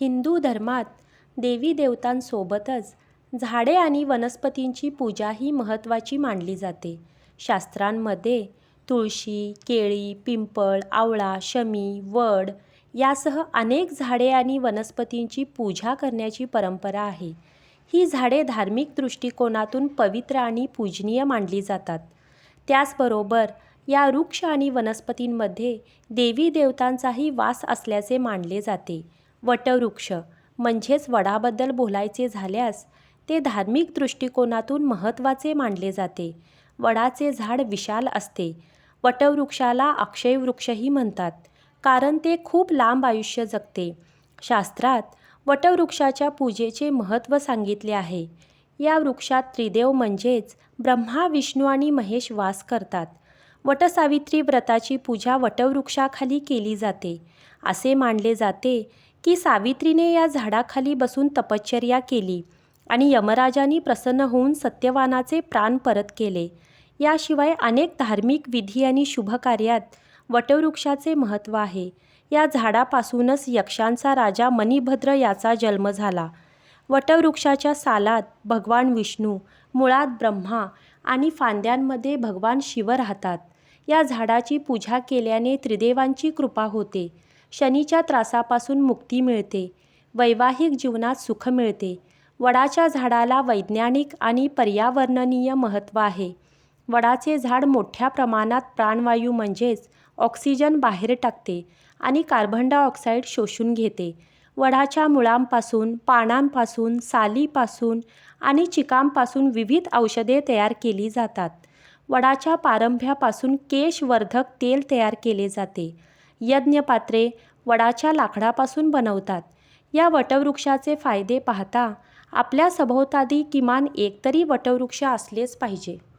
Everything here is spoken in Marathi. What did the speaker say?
हिंदू धर्मात देवी देवतांसोबतच झाडे आणि वनस्पतींची पूजाही महत्त्वाची मानली जाते. शास्त्रांमध्ये तुळशी, केळी, पिंपळ, आवळा, शमी, वड यासह अनेक झाडे आणि वनस्पतींची पूजा करण्याची परंपरा आहे. ही झाडे धार्मिक दृष्टिकोनातून पवित्र आणि पूजनीय मानली जातात. त्याचबरोबर या वृक्ष आणि वनस्पतींमध्ये देवी देवतांचाही वास असल्याचे मानले जाते. वटवृक्ष म्हणजेच वडाबद्दल बोलायचे झाल्यास ते धार्मिक दृष्टिकोनातून महत्त्वाचे मानले जाते. वडाचे झाड विशाल असते. वटवृक्षाला अक्षयवृक्षही म्हणतात कारण ते खूप लांब आयुष्य जगते. शास्त्रात वटवृक्षाच्या पूजेचे महत्त्व सांगितले आहे. या वृक्षात त्रिदेव म्हणजेच ब्रह्मा, विष्णू आणि महेश वास करतात. वटसावित्री व्रताची पूजा वटवृक्षाखाली केली जाते. असे मानले जाते की सावित्रीने या झाडाखाली बसून तपश्चर्या केली आणि यमराजांनी प्रसन्न होऊन सत्यवानाचे प्राण परत केले. याशिवाय अनेक धार्मिक विधी आणि शुभकार्यात वटवृक्षाचे महत्त्व आहे. या झाडापासूनच यक्षांचा राजा मणिभद्र याचा जन्म झाला. वटवृक्षाच्या सालात भगवान विष्णू, मुळात ब्रह्मा आणि फांद्यांमध्ये भगवान शिव राहतात. या झाडाची पूजा केल्याने त्रिदेवांची कृपा होते, शनीच्या त्रासापासून मुक्ती मिळते, वैवाहिक जीवनात सुख मिळते. वडाच्या झाडाला वैज्ञानिक आणि पर्यावरणीय महत्त्व आहे. वडाचे झाड मोठ्या प्रमाणात प्राणवायू म्हणजेच ऑक्सिजन बाहेर टाकते आणि कार्बन डायऑक्साईड शोषून घेते. वडाच्या मुळांपासून, पानांपासून, सालीपासून आणि चिकांपासून विविध औषधे तयार केली जातात. वडाच्या पारंभ्यापासून केशवर्धक तेल तयार केले जाते. यज्ञपात्रे वडाच्या लाकडापासून बनवतात. या वटवृक्षाचे फायदे पाहता आपल्या सभोवताली किमान एक तरी वटवृक्ष असलेच पाहिजे.